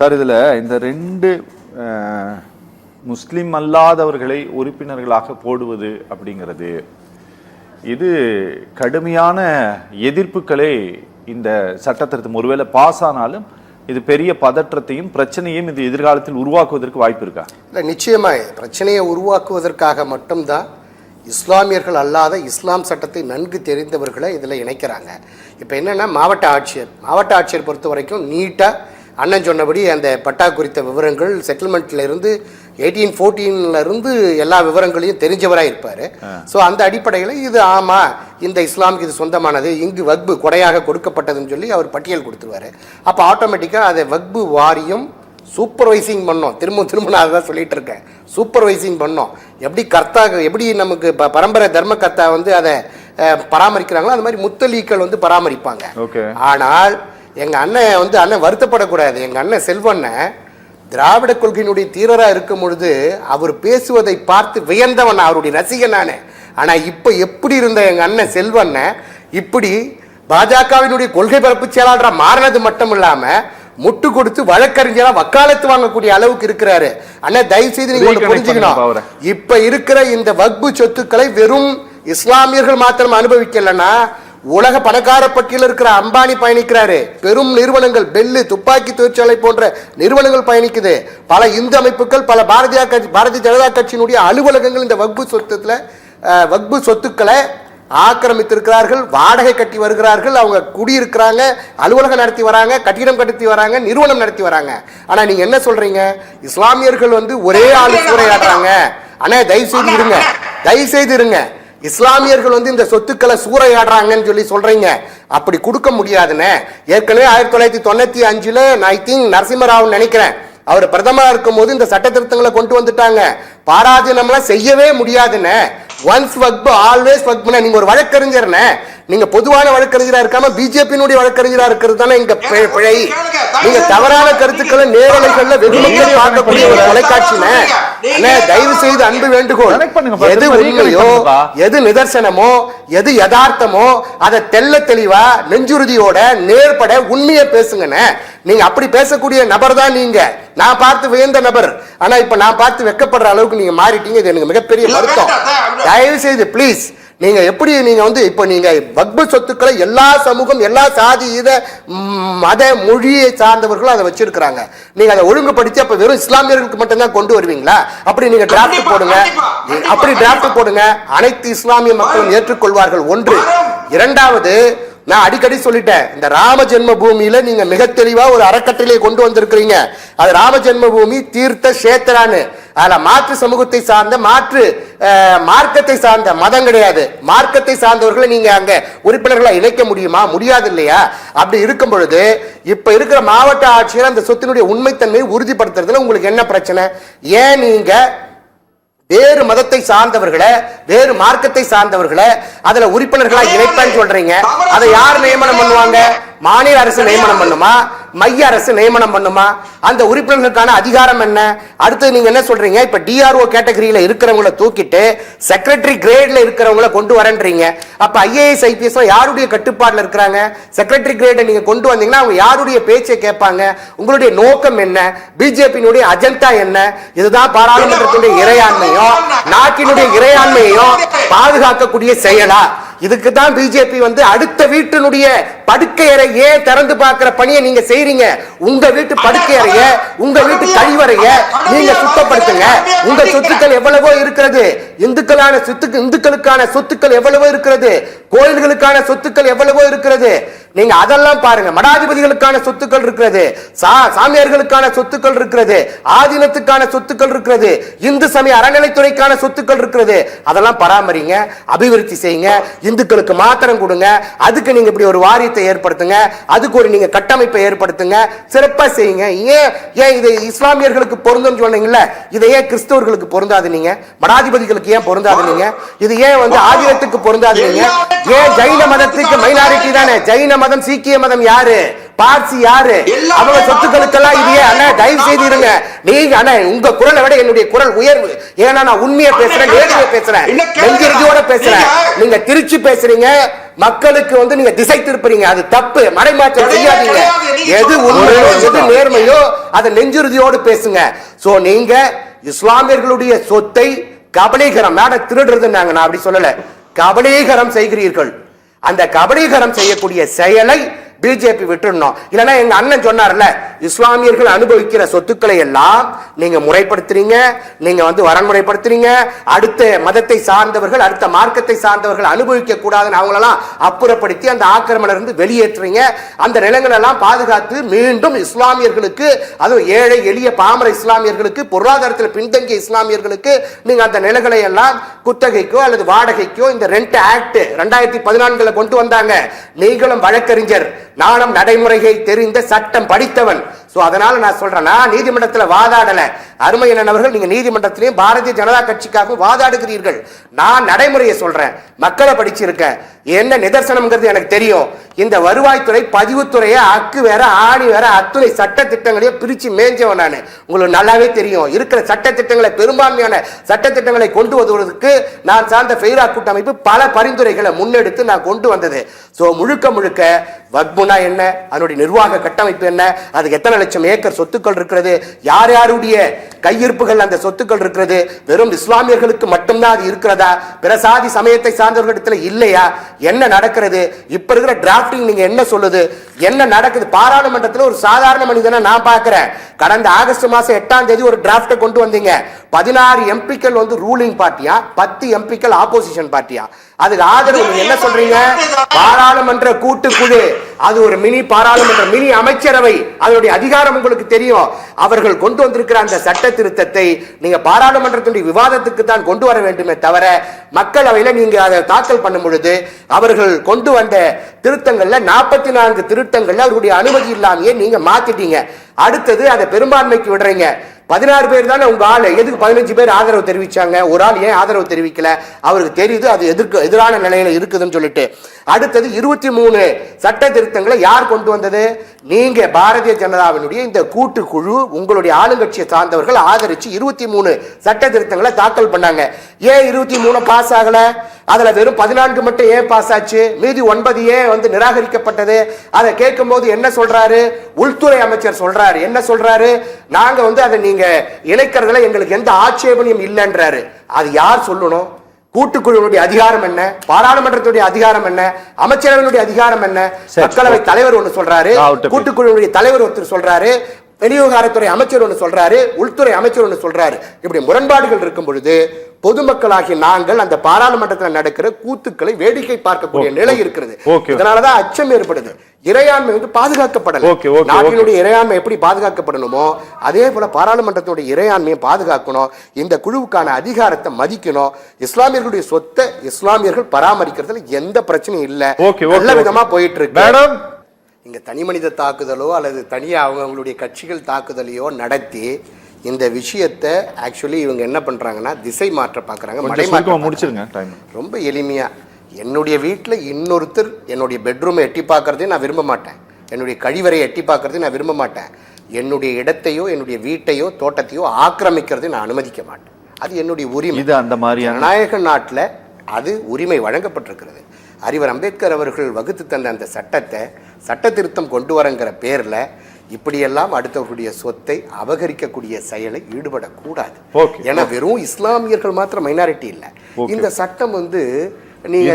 Sir இதில் இந்த ரெண்டு முஸ்லீம் அல்லாதவர்களை உறுப்பினர்களாக போடுவது அப்படிங்கிறது இது கடுமையான எதிர்ப்புகளை இந்த சட்டத்திருத்தம். ஒருவேளை பாஸ் ஆனாலும் இது பெரிய பதற்றத்தையும் பிரச்சனையும் இது எதிர்காலத்தில் உருவாக்குவதற்கு வாய்ப்பு இருக்கா? இல்லை நிச்சயமாக பிரச்சனையை உருவாக்குவதற்காக மட்டும்தான் இஸ்லாமியர்கள் அல்லாத இஸ்லாம் சட்டத்தை நன்கு தெரிந்தவர்களை இதில் இணைக்கிறாங்க. இப்போ என்னென்னா மாவட்ட ஆட்சியர் மாவட்ட ஆட்சியர் பொறுத்த வரைக்கும் நீட்டாக அண்ணன் சொன்னபடி அந்த பட்டா குறித்த விவரங்கள் செட்டில்மெண்ட்ல இருந்து எயிட்டீன் ஃபோர்டீன்ல இருந்து எல்லா விவரங்களையும் தெரிஞ்சவராக இருப்பார். ஸோ அந்த அடிப்படையில் இது ஆமாம் இந்த இஸ்லாமுக்கு இது சொந்தமானது இங்கு வக்பு கொடையாக கொடுக்கப்பட்டதுன்னு சொல்லி அவர் பட்டியல் கொடுத்துருவாரு. அப்போ ஆட்டோமேட்டிக்காக அதை வக்பு வாரியம் சூப்பர்வைசிங் பண்ணோம். திரும்ப திரும்ப நான் அதான் சொல்லிட்டு இருக்கேன். சூப்பர்வைசிங் பண்ணோம். எப்படி கர்த்தா எப்படி நமக்கு ப- பரம்பரை தர்ம கர்த்தா வந்து அதை பராமரிக்கிறாங்களோ அந்த மாதிரி முத்தலீக்கள் வந்து பராமரிப்பாங்க. ஓகே. ஆனால் எங்க அண்ணன் வந்து அண்ணன் வருத்தப்படக்கூடாது. எங்க அண்ணன் செல்வண்ணன் திராவிட கொள்கையினுடைய தீரரா இருக்கும் பொழுது அவர் பேசுவதை பார்த்து வியந்தவன் அவருடைய ரசிகன் நானு. ஆனா இப்ப எப்படி இருந்த எங்க அண்ணன் செல்வண்ணன் இப்படி பாஜகவினுடைய கொள்கை பரப்பு செயலாளரா மாறினது மட்டும் இல்லாம முட்டு கொடுத்து வழக்கறிஞரா வக்காலத்து வாங்கக்கூடிய அளவுக்கு இருக்கிறாரு. அண்ணா தயவு செய்து நீங்க புரிஞ்சுக்கணும். இப்ப இருக்கிற இந்த வக்பு சொத்துக்களை வெறும் இஸ்லாமியர்கள் மாத்திரம் அனுபவிக்கலன்னா உலக பணக்கார பட்டியலில் இருக்கிற அம்பானி பயணிக்கிறாரு. பெரும் நிறுவனங்கள் பெல்லு துப்பாக்கி தொழிற்சாலை போன்ற நிறுவனங்கள் பயணிக்குது. பல இந்து அமைப்புகள் பல பாரதிய கட்சி பாரதிய ஜனதா கட்சியினுடைய அலுவலகங்கள் இந்த வக்பு சொத்துல வக்பு சொத்துக்களை ஆக்கிரமித்திருக்கிறார்கள் வாடகை கட்டி வருகிறார்கள் அவங்க குடியிருக்கிறாங்க அலுவலகம் நடத்தி வராங்க கட்டிடம் கட்டி வராங்க நிறுவனம் நடத்தி வராங்க. ஆனா நீங்க என்ன சொல்றீங்க? இஸ்லாமியர்கள் வந்து ஒரே ஆளு சூறையாடுறாங்க ஆனால் தயவு செய்து இருங்க. தயவு செய்து இருங்க. இஸ்லாமியர்கள் வந்து இந்த சொத்துக்களை சூறையாடுறாங்கன்னு சொல்லி சொல்றீங்க. அப்படி கொடுக்க முடியாதுன்னு. ஏற்கனவே ஆயிரத்தி தொள்ளாயிரத்தி தொண்ணூத்தி அஞ்சுல நான் ஐ திங்க் நரசிம்மராவ் நினைக்கிறேன். அவர் பிரதமராக இருக்கும் போது இந்த சட்ட திருத்தங்களை கொண்டு வந்துட்டாங்க. பாராதீனம்லாம் செய்யவே முடியாதுன்னு. ஒன்ஸ் வக்பு ஆல்வேஸ் வக்புன்னு. நீங்க ஒரு வழக்கறிஞர்னே. நீங்க பொதுவான வழக்கறிஞரா இருக்காம பிஜேபியினுடைய வழக்கறிஞரா இருக்கிறது தானே இங்க பிழை நீங்க தவறான கருத்துக்களை நேரலைகள்ல வெகுமக்கள் பார்க்கக்கூடிய ஒரு தொலைக்காட்சினே அண்ணே தயவு செய்து அன்பு வேண்டுகோள். எது உண்மையோ. எது நிதர்சனமோ எது யதார்த்தமோ அதை தெள்ள தெளிவா நெஞ்சுறுதியோட நேர்பட உண்மையை பேசுங்கண்ணே. நீங்க அப்படி பேசக்கூடிய நபர் தான் நீங்க. நான் பார்த்து வியந்த நபர். ஆனா இப்ப நான் பார்த்து வெக்கப்படுற அளவுக்கு நீங்க மாறிட்டீங்க இது எனக்கு மிகப்பெரிய வருத்தம். தயவு செய்து ப்ளீஸ் நீங்க எப்படி நீங்க வந்து இப்ப நீங்க வக்பு சொத்துக்களை எல்லா சமூகம் எல்லா சாதி இத மத மொழியை சார்ந்தவர்களும் அதை வச்சிருக்கிறாங்க. நீங்க அதை ஒழுங்குபடுத்தி அப்ப வெறும் இஸ்லாமியர்களுக்கு மட்டும்தான் கொண்டு வருவீங்களா? அப்படி நீங்க டிராஃப்ட் போடுங்க. அப்படி டிராஃப்ட். போடுங்க. அனைத்து இஸ்லாமிய மக்களும் ஏற்றுக்கொள்வார்கள். ஒன்று. இரண்டாவது நான் அடிக்கடி சொல்லிட்டேன். இந்த ராம ஜென்ம பூமியில நீங்க மிக தெளிவா ஒரு அறக்கட்டளையை கொண்டு வந்திருக்கிறீங்க. அது ராம ஜென்ம பூமி தீர்த்த சேத்திரான்னு அதுல மாற்று சமூகத்தை சார்ந்த மாற்று மார்க்கத்தை சார்ந்த மதம் கிடையாது. மார்க்கத்தை சார்ந்தவர்களை நீங்க அங்க உறுப்பினர்களை இணைக்க முடியுமா? முடியாது இல்லையா அப்படி இருக்கும் பொழுது இப்ப இருக்கிற மாவட்ட ஆட்சியர் அந்த சொத்தினுடைய உண்மைத்தன்மையை உறுதிப்படுத்துறதுல உங்களுக்கு என்ன பிரச்சனை? ஏன் நீங்க வேறு மதத்தை சார்ந்தவர்களை வேறு மார்க்கத்தை சார்ந்தவர்களை அதுல உறுப்பினர்களா இணைப்பேன்னு சொல்றீங்க? அதை யார் நியமனம் பண்ணுவாங்க? மாநில அரசு நியமனம் பண்ணுமா? மைய அரசு நியமனம் பண்ணுமா? அந்த உறுப்பினர்களுக்கான அதிகாரம் என்ன? அடுத்து நீங்க என்ன சொல்றீங்க? இப்ப டிஆர்ஓ கேட்டகரியில இருக்கிறவங்கள தூக்கிட்டு செக்ரட்டரி கிரேட்ல இருக்கிறவங்கள கொண்டு வரன்றீங்க. அப்ப ஐஏஎஸ் ஐபிஎஸ் யாருடைய கட்டுப்பாட்டில் இருக்கிறாங்க? செக்ரட்டரி கிரேட நீங்க கொண்டு வந்தீங்கன்னா அவங்க யாருடைய பேச்சை கேட்பாங்க? உங்களுடைய நோக்கம் என்ன? பிஜேபியினுடைய அஜெண்டா என்ன? இதுதான் பாராளுமன்றத்தினுடைய இறையாண்மையும் நாட்டினுடைய இறையாண்மையையும் பாதுகாக்கக்கூடிய செயலா? இதுக்கு தான் பிஜேபி வந்து அடுத்த வீட்டினுடைய படுக்கை ஏன் திறந்து பார்க்கிற பணியை நீங்க செய்றீங்க. உங்க வீட்டு படுக்கை அறைய உங்க வீட்டு கழிவறைய நீங்க சுத்தப்படுத்துங்க. உங்க சொத்துக்கள் எவ்வளவோ இருக்கிறது. இந்துக்களான சொத்துக்கு இந்துக்களுக்கான சொத்துக்கள் எவ்வளவோ இருக்கிறது. கோயில்களுக்கான சொத்துக்கள் எவ்வளவோ இருக்கிறது. நீங்க அதெல்லாம் பாருங்க. மடாதிபதிகளுக்கான சொத்துக்கள் இருக்கிறது. சா- சாமியார்களுக்கான சொத்துக்கள் இருக்கிறது. ஆதீனத்துக்கான சொத்துக்கள் இருக்கிறது. இந்து சமய அறநிலைத்துறைக்கான சொத்துக்கள் இருக்கிறது. அதெல்லாம் பராமரிங்க அபிவிருத்தி செய்யுங்க. இந்துக்களுக்கு மாத்திரம் கொடுங்க. அதுக்கு நீங்க இப்படி ஒரு வாரியத்தை ஏற்படுத்துங்க. அதுக்கு ஒரு நீங்க கட்டமைப்பை ஏற்படுத்துங்க. சிறப்பா செய்யுங்க. ஏன் ஏன் இது இஸ்லாமியர்களுக்கு பொருந்தும் சொன்னீங்கல்ல? இதை ஏன் கிறிஸ்தவர்களுக்கு பொருந்தாது நீங்க? மடாதிபதிகளுக்கு ஏன் பொருந்தாது நீங்க இது ஏன் வந்து ஆதினத்துக்கு பொருந்தாது நீங்க ஏன் ஜைன மதத்துக்கு மைனாரிட்டி தானே? ஜைன மதம் சீக்கிய மதம் யாரு? பார்சி யாரு? அவங்க சொத்துக்களுக்கெல்லாம் இது ஏன்? அண்ணா தயவு செய்து இருங்க. நீங்க அண்ணா உங்க குரலை விட என்னுடைய குரல் உயர்வு. ஏன்னா நான் உண்மையை பேசுறேன் நேர்மையை பேசுறேன். நெஞ்சுறுதியோட பேசுறேன். நீங்க- திருச்சி பேசுறீங்க. மக்களுக்கு வந்து நீங்க திசை திருப்புறீங்க அது தப்பு. மடைமாற்றம் கிடையாது, செய்யாதீங்க. எது உண்மையோ எது. நேர்மையோ அதை நெஞ்சுறுதியோடு பேசுங்க. சோ நீங்க இஸ்லாமியர்களுடைய சொத்தை கபலீகரம் மேட திருடுறதுன்னாங்க நான் அப்படி சொல்லல. கபலீகரம் செய்கிறீர்கள். அந்த கபலீகரம் செய்யக்கூடிய செயலை பிஜேபி விட்டுடணும். இல்லைன்னா எங்க அண்ணன் சொன்னார்ல இஸ்லாமியர்கள் அனுபவிக்கிற சொத்துக்களை எல்லாம் நீங்க முறைப்படுத்துறீங்க நீங்க வந்து வரன்முறைப்படுத்துறீங்க அடுத்த மதத்தை சார்ந்தவர்கள் அடுத்த மார்க்கத்தை சார்ந்தவர்கள் அனுபவிக்க கூடாதுன்னு அவங்களெல்லாம் அப்புறப்படுத்தி அந்த ஆக்கிரமணம் இருந்து வெளியேற்றுறீங்க. அந்த நிலங்கள் எல்லாம் பாதுகாத்து மீண்டும் இஸ்லாமியர்களுக்கு அதுவும் ஏழை எளிய பாமர இஸ்லாமியர்களுக்கு பொருளாதாரத்தில் பின்தங்கிய இஸ்லாமியர்களுக்கு நீங்க அந்த நிலங்களை எல்லாம் குத்தகைக்கோ அல்லது வாடகைக்கோ இந்த ரெண்ட் ஆக்ட் ரெண்டாயிரத்தி பதினான்குல கொண்டு வந்தாங்க. நீங்களும் வழக்கறிஞர் நாணம் நடைமுறையை தெரிந்த சட்டம் படித்தவன் ஸோ அதனால் நான் சொல்கிறேன் நான் நீதிமன்றத்தில் வாதாடலை. அருமையண்ணன் நீங்கள் நீங்க நீதிமன்றத்திலையும் பாரதிய ஜனதா கட்சிக்காகவும் வாதாடுகிறீர்கள். நான் நடைமுறையை சொல்கிறேன் மக்களை படிச்சிருக்கேன். என்ன நிதர்சனம்ங்கிறது எனக்கு தெரியும். இந்த வருவாய்த்துறை பதிவுத்துறையை அக்கு வேற ஆணி வேற அத்துணை சட்ட திட்டங்களையும் பிரித்து மேஞ்சவன் நான். உங்களுக்கு நல்லாவே தெரியும். இருக்கிற சட்ட திட்டங்களை பெரும்பான்மையான சட்ட திட்டங்களை கொண்டு வருவதற்கு நான் சார்ந்த ஃபெய்ரா கூட்டமைப்பு பல பரிந்துரைகளை முன்னெடுத்து நான் கொண்டு வந்தது. ஸோ முழுக்க முழுக்க வக்முனா என்ன? அதனுடைய நிர்வாக கட்டமைப்பு என்ன? அதுக்கு எத்தனை லட்சம் ஏக்கர் சொத்துக்கள் இருக்கிறது. யார் யாருடைய கையிருப்புகள் அந்த சொத்துக்கள் இருக்கிறது வெறும் இஸ்லாமியர்களுக்கு மட்டும்தான் அது இருக்கிறதா? பிரசாதி சமயத்தை சார்ந்தவர்களிடத்தில் இல்லையா? என்ன நடக்கிறது? இப்ப இருக்கிற டிராஃப்டிங் நீங்க என்ன சொல்லுது? என்ன நடக்குது? பாராளுமன்றத்தில் ஒரு சாதாரண மனிதனை நான் பார்க்கிறேன். கடந்த ஆகஸ்ட் மாசம் எட்டாம் தேதி ஒரு டிராஃப்டை கொண்டு வந்தீங்க. பதினாறு எம்பிக்கள் வந்து ரூலிங் பார்ட்டியா பத்து எம்பிக்கள் ஆப்போசிஷன் பார்ட்டியா அதுக்கு ஆதரவு என்ன சொல்றீங்க? பாராளுமன்ற கூட்டுக்குழு. அது ஒரு மினி பாராளுமன்ற மினி அமைச்சரவை. அதனுடைய அதிகாரம் உங்களுக்கு தெரியும். அவர்கள் கொண்டு வந்திருக்கிற அந்த சட்ட திருத்தத்தை நீங்க பாராளுமன்றத்துடைய விவாதத்துக்கு தான் கொண்டு வர வேண்டுமே தவிர மக்களவையில நீங்க அதை தாக்கல் பண்ணும் பொழுது அவர்கள் கொண்டு வந்த திருத்தங்கள்ல நாற்பத்தி நான்கு திருத்தங்கள்ல அவருடைய அனுமதி இல்லாமையே நீங்க மாத்திட்டீங்க. அடுத்தது அதை பெரும்பான்மைக்கு விடுறீங்க. பதினாறு பேர் தானே உங்க ஆள் எதுக்கு பதினஞ்சு பேர் ஆதரவு தெரிவிச்சாங்க? ஒரு ஆள் ஏன் ஆதரவு தெரிவிக்கல? அவருக்கு தெரியுது அது எதிர்க்கு எதிரான நிலையில இருக்குதுன்னு சொல்லிட்டு. அடுத்தது இருபத்தி மூணு சட்ட திருத்தங்களை யார் கொண்டு வந்தது? நீங்க பாரதிய ஜனதாவினுடைய இந்த கூட்டுக்குழு உங்களுடைய ஆளுங்கட்சியை சார்ந்தவர்கள் ஆதரிச்சு இருபத்தி மூணு சட்ட திருத்தங்களை தாக்கல் பண்ணாங்க. ஏன் இருபத்தி மூணு பாஸ் ஆகலை? அதுல வெறும் பதினான்கு மட்டும் ஏன் பாஸ் ஆச்சு. மீதி ஒன்பது ஏன் வந்து நிராகரிக்கப்பட்டது. அதை கேட்கும்போது என்ன சொல்றாரு? உள்துறை அமைச்சர் சொல்றாரு. என்ன சொல்றாரு? நாங்க வந்து அதை நீங்க இணைக்கிறதுல எங்களுக்கு எந்த ஆட்சேபனையும் இல்லைன்றாரு. அது யார் சொல்லணும்? கூட்டுக்குழுவினுடைய அதிகாரம் என்ன? பாராளுமன்றத்துடைய அதிகாரம் என்ன? அமைச்சரவையினுடைய அதிகாரம் என்ன. மக்களவை தலைவர் ஒன்று சொல்றாரு. கூட்டுக்குழுவுடைய தலைவர் ஒருத்தர் சொல்றாரு. வெளிவிவகாரத்துறை அமைச்சர் ஒன்று சொல்றாரு உள்துறை அமைச்சர் ஒன்று சொல்றாரு. இப்படி முரண்பாடுகள் இருக்கும் பொழுது பொதுமக்களாகிய நாங்கள் அந்த பாராளுமன்றத்தில் நடக்கிற கூத்துக்களை வேடிக்கை பார்க்கக்கூடிய நிலை. இருக்கிறது. இதனாலதான் அச்சம் ஏற்படுது. இறையாண்மை வந்து பாதுகாக்கப்படல. ஓகே, நாட்டினுடைய இறையாண்மை எப்படி பாதுகாக்கப்படணுமோ அதே போல பாராளுமன்றத்தினுடைய இறையாண்மையை பாதுகாக்கணும். இந்த குழுவுக்கான அதிகாரத்தை மதிக்கணும். இஸ்லாமியர்களுடைய சொத்தை இஸ்லாமியர்கள் பராமரிக்கிறதுல எந்த பிரச்சனையும் இல்ல. நல்ல. விதமா போயிட்டு இருக்கு. மேடம் இங்க தனி மனித தாக்குதலோ அல்லது தனியா அவங்களுடைய கட்சிகள் தாக்குதலையோ நடத்தி இந்த விஷயத்தை ஆக்சுவலி இவங்க என்ன பண்றாங்கன்னா திசை மாற்ற பார்க்கறாங்க. முடிச்சிருங்க ரொம்ப எளிமையா. என்னுடைய வீட்டில் இன்னொருத்தர் என்னுடைய பெட்ரூமை எட்டி பார்க்கறதையும் நான் விரும்ப மாட்டேன். என்னுடைய கழிவறையை எட்டி பார்க்கறதையும் நான் விரும்ப மாட்டேன். என்னுடைய இடத்தையோ என்னுடைய வீட்டையோ தோட்டத்தையோ ஆக்கிரமிக்கிறதை நான் அனுமதிக்க மாட்டேன். அது என்னுடைய உரிமை. இது அந்த மாதிரியான ஜனநாயக நாட்டில் அது உரிமை வழங்கப்பட்டிருக்கிறது. அறிவர் அம்பேத்கர் அவர்கள் வகுத்து தந்த அந்த சட்டத்தை சட்ட திருத்தம் கொண்டு வரங்கிற பேர்ல இப்படியெல்லாம் அடுத்தவர்களுடைய சொத்தை அபகரிக்கக்கூடிய செயலை ஈடுபடக்கூடாது. ஏன்னா வெறும் இஸ்லாமியர்கள் மாத்திரம் மைனாரிட்டி இல்ல. இந்த சட்டம் வந்து நீங்க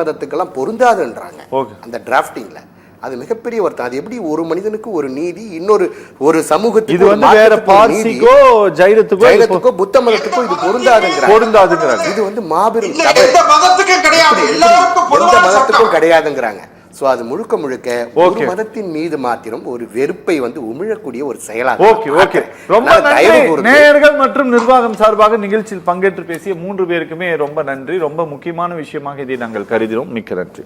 மதத்துக்கெல்லாம் பொருந்தாதுன்றாங்க. அந்த டிராஃப்டிங்ல அது மிகப்பெரிய வருத்தம் அது எப்படி ஒரு மனிதனுக்கு ஒரு நீதி இன்னொரு ஒரு சமூகத்துக்கு இது வந்து வேற பார்சிக்கோ ஜைனத்துக்கோ ஜைனத்துக்கோ புத்த மதத்துக்கோ இது பொருந்தாதுங்கிறாங்க. பொருந்தாதுங்கிறாங்க. இது வந்து மாபெரும். எந்த மதத்துக்கும் கிடையாது. எந்த பொதுவான மதத்துக்கும் சட்டம் கிடையாதுங்கிறாங்க. சோ அது முழுக்க முழுக்க ஒரு. மதத்தின் மீது மாத்திரம் ஒரு வெறுப்பை வந்து உமிழக்கூடிய ஒரு செயலாக ஓகே ஓகே ரொம்ப நேயர்கள் மற்றும் நிர்வாகம் சார்பாக நிகழ்ச்சியில் பங்கேற்று பேசிய மூன்று பேருக்குமே ரொம்ப நன்றி. ரொம்ப முக்கியமான விஷயமாக இதை நாங்கள் கருதினோம். மிக்க நன்றி.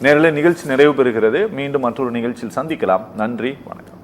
நேரில் நிகழ்ச்சி நிறைவு பெறுகிறது. மீண்டும் மற்றொரு நிகழ்ச்சியில் சந்திக்கலாம். நன்றி. வணக்கம்.